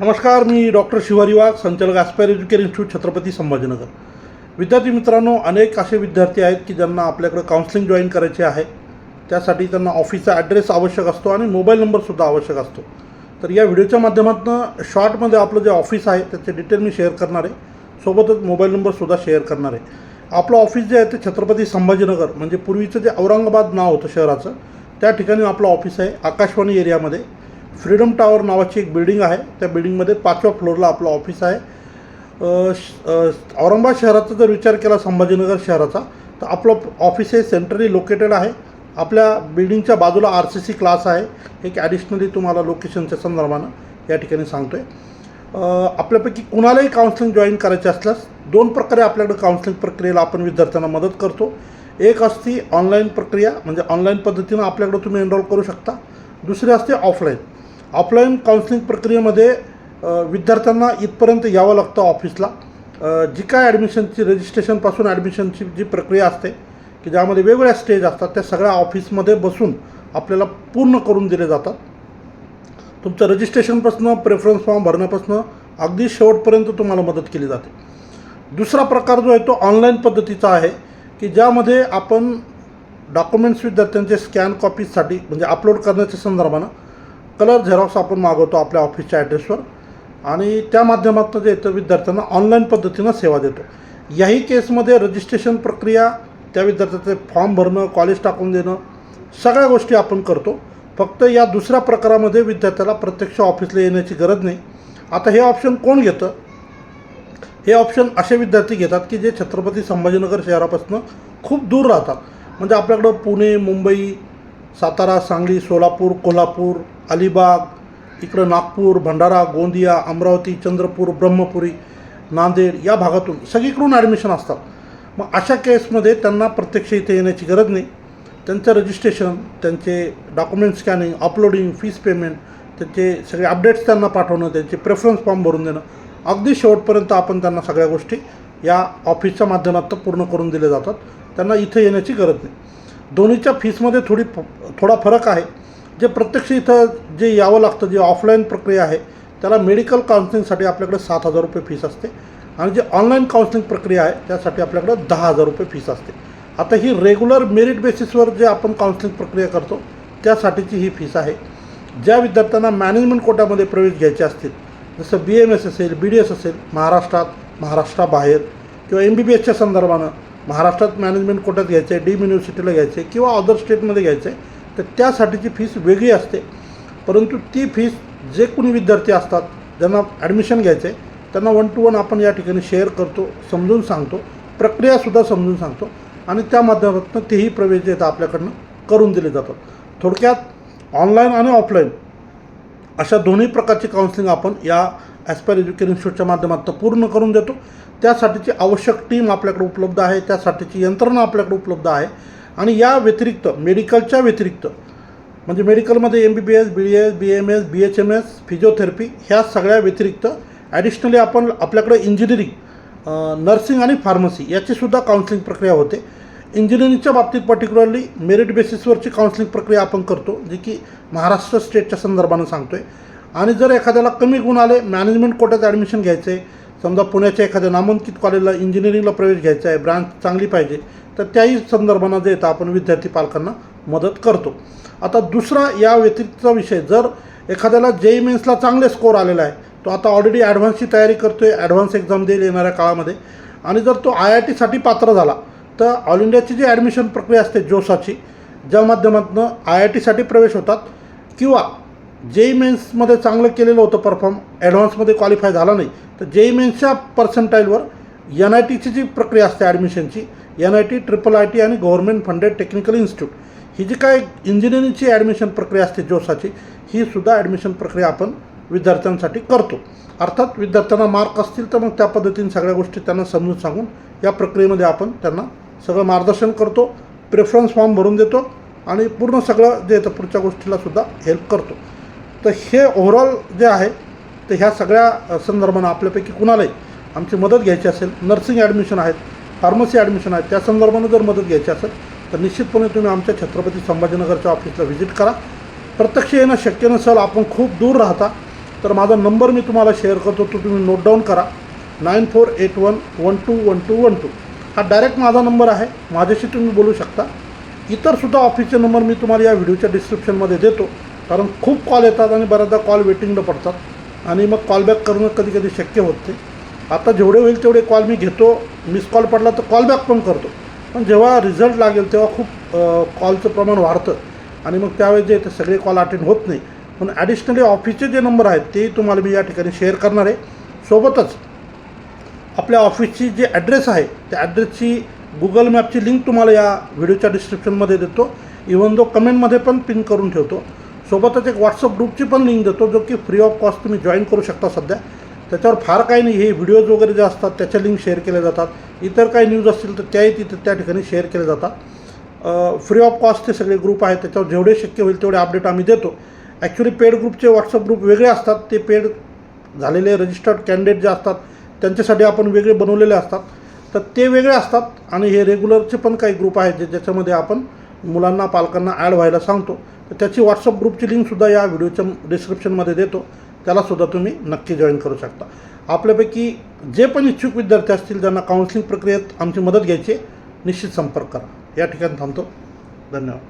नमस्कार मी डॉक्टर शिवारी वाघ संचालक aspire education institute Chhatrapati Sambhajinagar. विद्यार्थी मित्रांनो अनेक असे विद्यार्थी आहेत की ज्यांना आपल्याकडे काउन्सिलिंग जॉईन करायचे आहे. त्यासाठी त्यांना ऑफिसचा ॲड्रेस आवश्यक असतो आणि मोबाईल नंबरसुद्धा आवश्यक असतो. तर या व्हिडिओच्या माध्यमातून शॉर्टमध्ये आपलं जे ऑफिस आहे त्याचे डिटेल मी शेअर करणार आहे. सोबतच मोबाईल नंबरसुद्धा शेअर करणार आहे. आपलं ऑफिस जे आहे ते छत्रपती संभाजीनगर म्हणजे पूर्वीचं जे औरंगाबाद नाव होतं शहराचं त्या ठिकाणी आपलं ऑफिस आहे आकाशवाणी एरियामध्ये फ्रीडम टावर नावाची एक बिल्डिंग आहे. त्या बिल्डिंगमध्ये पाचव्या फ्लोअरला आपलं ऑफिस आहे. श- औरंगाबाद शहराचा जर विचार केला संभाजीनगर शहराचा तर आपलं ऑफिस हे सेंट्रली लोकेटेड आहे. आपल्या बिल्डिंगच्या बाजूला आर सी सी क्लास आहे. एक ॲडिशनली तुम्हाला लोकेशनच्या संदर्भानं या ठिकाणी सांगतो आहे आपल्यापैकी कुणालाही काउन्सिलिंग जॉईन करायचे असल्यास दोन प्रकारे आपल्याकडे काउन्सिलिंग प्रक्रियेला आपण विद्यार्थ्यांना मदत करतो. एक असती ऑनलाईन प्रक्रिया म्हणजे ऑनलाईन पद्धतीनं आपल्याकडे तुम्ही एनरोल करू शकता. दुसरी असते ऑफलाईन ऑफलाईन काउन्सिलिंग प्रक्रियेमध्ये विद्यार्थ्यांना इथपर्यंत यावं लागतं ऑफिसला जी काय ॲडमिशनची रजिस्ट्रेशनपासून ॲडमिशनची जी प्रक्रिया असते की ज्यामध्ये वेगवेगळ्या स्टेज असतात त्या सगळ्या ऑफिसमध्ये बसून आपल्याला पूर्ण करून दिले जातात. तुमचं रजिस्ट्रेशनपासून प्रेफरन्स फॉर्म भरण्यापासून अगदी शेवटपर्यंत तुम्हाला मदत केली जाते. दुसरा प्रकार जो आहे तो ऑनलाईन पद्धतीचा आहे की ज्यामध्ये आपण डॉक्युमेंट्स विद्यार्थ्यांचे स्कॅन कॉपीजसाठी म्हणजे अपलोड करण्याच्या संदर्भानं कलर झेरॉक्स आपण मागवतो आपल्या ऑफिसच्या ॲड्रेसवर आणि त्या माध्यमातून जे येतं विद्यार्थ्यांना ऑनलाईन पद्धतीनं सेवा देतो. याही केसमध्ये रजिस्ट्रेशन प्रक्रिया त्या विद्यार्थ्याचे फॉर्म भरणं कॉलेज टाकून देणं सगळ्या गोष्टी आपण करतो. फक्त या दुसऱ्या प्रकारामध्ये विद्यार्थ्याला प्रत्यक्ष ऑफिसला येण्याची गरज नाही. आता हे ऑप्शन कोण घेतं? हे ऑप्शन असे विद्यार्थी घेतात की जे छत्रपती संभाजीनगर शहरापासून खूप दूर राहतात. म्हणजे आपल्याकडं पुणे मुंबई सातारा सांगली सोलापूर कोल्हापूर अलिबाग इकडं नागपूर भंडारा गोंदिया अमरावती चंद्रपूर ब्रह्मपुरी नांदेड या भागातून सगळीकडून ॲडमिशन असतात. मग अशा केसमध्ये त्यांना प्रत्यक्ष इथे येण्याची गरज नाही. त्यांचं रजिस्ट्रेशन त्यांचे document scanning uploading fees payment त्यांचे सगळे अपडेट्स त्यांना पाठवणं त्यांचे प्रेफरन्स फॉर्म भरून देणं अगदी शेवटपर्यंत आपण त्यांना सगळ्या गोष्टी या ऑफिसच्या माध्यमातून पूर्ण करून दिले जातात. त्यांना इथं येण्याची गरज नाही. दोन्हीच्या फीसमध्ये थोडी थोडा फरक आहे. जे प्रत्यक्ष इथं जे यावं लागतं जे ऑफलाईन प्रक्रिया आहे त्याला मेडिकल काउन्सिलिंगसाठी आपल्याकडे सात हजार रुपये फीस असते. आणि जे ऑनलाईन काउन्सिलिंग प्रक्रिया आहे त्यासाठी आपल्याकडे दहा हजार रुपये फीस असते. आता ही रेग्युलर मेरिट बेसिसवर जे आपण काउन्सिलिंग प्रक्रिया करतो त्यासाठीची ही फीस आहे. ज्या विद्यार्थ्यांना मॅनेजमेंट कोट्यामध्ये प्रवेश घ्यायचे असतील जसं बी एम एस असेल बी डी एस असेल महाराष्ट्रात महाराष्ट्राबाहेर किंवा एम बी बी एसच्या संदर्भानं महाराष्ट्रात मॅनेजमेंट कोटात घ्यायचं आहे डीम युनिव्हर्सिटीला घ्यायचं आहे किंवा अदर स्टेटमध्ये घ्यायचं आहे तर त्यासाठीची फीस वेगळी असते. परंतु ती फीस जे कोणी विद्यार्थी असतात ज्यांना ॲडमिशन घ्यायचं आहे त्यांना वन टू वन आपण या ठिकाणी शेअर करतो समजून सांगतो प्रक्रियासुद्धा समजून सांगतो आणि त्या माध्यमातून तेही प्रवेश जे आहेत आपल्याकडनं करून दिले जातात. थोडक्यात ऑनलाईन आणि ऑफलाईन अशा दोन्ही प्रकारची काउन्सिलिंग आपण या ॲस्पायर एज्युकेशन इन्स्टिट्यूटच्या माध्यमातून पूर्ण करून देतो. त्यासाठीची आवश्यक टीम आपल्याकडे उपलब्ध आहे त्यासाठीची यंत्रणा आपल्याकडे उपलब्ध आहे. आणि या व्यतिरिक्त मेडिकलच्या व्यतिरिक्त म्हणजे मेडिकलमध्ये M B B S B D S B M S B H M S physiotherapy ह्या सगळ्या व्यतिरिक्त ॲडिशनली आपण आपल्याकडे इंजिनिअरिंग नर्सिंग आणि फार्मसी याचीसुद्धा काउन्सिलिंग प्रक्रिया होते. इंजिनिअरिंगच्या बाबतीत पर्टिक्युलरली मेरिट बेसिसवरची काउन्सिलिंग प्रक्रिया आपण करतो जी की महाराष्ट्र स्टेटच्या संदर्भानं सांगतो आहे आणि जर एखाद्याला कमी गुण आले मॅनेजमेंट कोट्यात ॲडमिशन घ्यायचं आहे समजा पुण्याच्या एखाद्या नामांकित कॉलेजला इंजिनिअरिंगला प्रवेश घ्यायचा आहे ब्रांच चांगली पाहिजे तर त्याही संदर्भानं देता आपण विद्यार्थी पालकांना मदत करतो. आता दुसरा या व्यतिरिक्तचा विषय जर एखाद्याला जे ई मेन्सला चांगले स्कोर आलेला आहे तो आता ऑलरेडी ॲडव्हान्सची तयारी करतो आहे ॲडव्हान्स एक्झाम देईल येणाऱ्या काळामध्ये आणि जर तो आय आय टीसाठी पात्र झाला तर ऑल इंडियाची जी ॲडमिशन प्रक्रिया असते जोसाची ज्या माध्यमातून आय आय टीसाठी प्रवेश होतात किंवा जेई मेन्समध्ये चांगलं केलेलं होतं परफॉर्म ॲडव्हान्समध्ये क्वालिफाय झाला नाही. तर जेई मेन्सच्या पर्सेंटाईलवर एन आय टीची जी प्रक्रिया असते ॲडमिशनची N I T triple I T आणि गव्हर्नमेंट फंडेड टेक्निकल इन्स्टिट्यूट ही जी काय इंजिनिअरिंगची ॲडमिशन प्रक्रिया असते जोसाची ही सुद्धा ॲडमिशन प्रक्रिया आपण विद्यार्थ्यांसाठी करतो. अर्थात विद्यार्थ्यांना मार्क असतील तर मग त्या पद्धतीने सगळ्या गोष्टी त्यांना समजून सांगून या प्रक्रियेमध्ये आपण त्यांना सगळं मार्गदर्शन करतो प्रेफरन्स फॉर्म भरून देतो आणि पूर्ण सगळं जे येतं पुढच्या गोष्टीला सुद्धा हेल्प करतो. तर हे ओव्हरऑल जे आहे तर ह्या सगळ्या संदर्भानं आपल्यापैकी कुणालाही आमची मदत घ्यायची असेल नर्सिंग ॲडमिशन आहेत फार्मसी ॲडमिशन आहेत त्या संदर्भानं जर मदत घ्यायची असेल तर निश्चितपणे तुम्ही आमच्या छत्रपती संभाजीनगरच्या ऑफिसला व्हिजिट करा. प्रत्यक्ष येणं शक्य नसेल आपण खूप दूर राहता तर माझा नंबर मी तुम्हाला शेअर करतो तो तुम्ही नोट डाऊन करा. Nine four eight one one two one two one two हा डायरेक्ट माझा नंबर आहे माझ्याशी तुम्ही बोलू शकता. इतरसुद्धा ऑफिसचे नंबर मी तुम्हाला या व्हिडिओच्या डिस्क्रिप्शनमध्ये देतो. कारण खूप कॉल येतात आणि बऱ्याचदा कॉल वेटिंगला पडतात. आणि मग कॉलबॅक करणं कधी कधी शक्य होते आता जेवढे होईल तेवढे कॉल मी घेतो. मिस कॉल पडला तर कॉलबॅक पण करतो. पण जेव्हा रिझल्ट लागेल तेव्हा खूप कॉलचं प्रमाण वाढतं. आणि मग त्यावेळेस जे ते सगळे कॉल अटेंड होत नाही. पण ॲडिशनली ऑफिसचे जे नंबर आहेत ते तुम्हाला मी या ठिकाणी शेअर करणार आहे. सोबतच आपल्या ऑफिसची जे ॲड्रेस आहे त्या ॲड्रेसची गुगल मॅपची लिंक तुम्हाला या व्हिडिओच्या डिस्क्रिप्शनमध्ये देतो. इवन जो कमेंटमध्ये पण पिन करून ठेवतो. सोबतच एक व्हॉट्सअप ग्रुपची पण लिंक देतो जो की फ्री ऑफ कॉस्ट तुम्ही जॉईन करू शकता सध्या. त्याच्यावर फार काही नाही हे व्हिडिओज वगैरे जे असतात त्याच्या लिंक शेअर केल्या जातात. इतर काही न्यूज असतील तर त्याही तिथे त्या ठिकाणी शेअर केले जातात. फ्री ऑफ कॉस्ट ते सगळे ग्रुप आहेत त्याच्यावर जेवढे शक्य होईल तेवढे अपडेट आम्ही देतो. ॲक्च्युली पेड ग्रुपचे व्हॉट्सअप ग्रुप वेगळे असतात ते पेड झालेले रजिस्टर्ड कॅन्डिडेट जे असतात त्यांच्यासाठी आपण वेगळे बनवलेले असतात. तर ते वेगळे असतात आणि हे रेग्युलरचे पण काही ग्रुप आहेत जे ज्याच्यामध्ये आपण मुलांना पालकांना ॲड व्हायला सांगतो. त्याची व्हॉट्सअप ग्रुपची लिंकसुद्धा या व्हिडिओच्या डिस्क्रिप्शनमध्ये देतो. त्यालासुद्धा तुम्ही नक्की जॉईन करू शकता. आपल्यापैकी जे पण इच्छुक विद्यार्थी असतील ज्यांना काउन्सिलिंग प्रक्रियेत आमची मदत घ्यायची आहे, निश्चित संपर्क करा. या ठिकाणी थांबतो. धन्यवाद.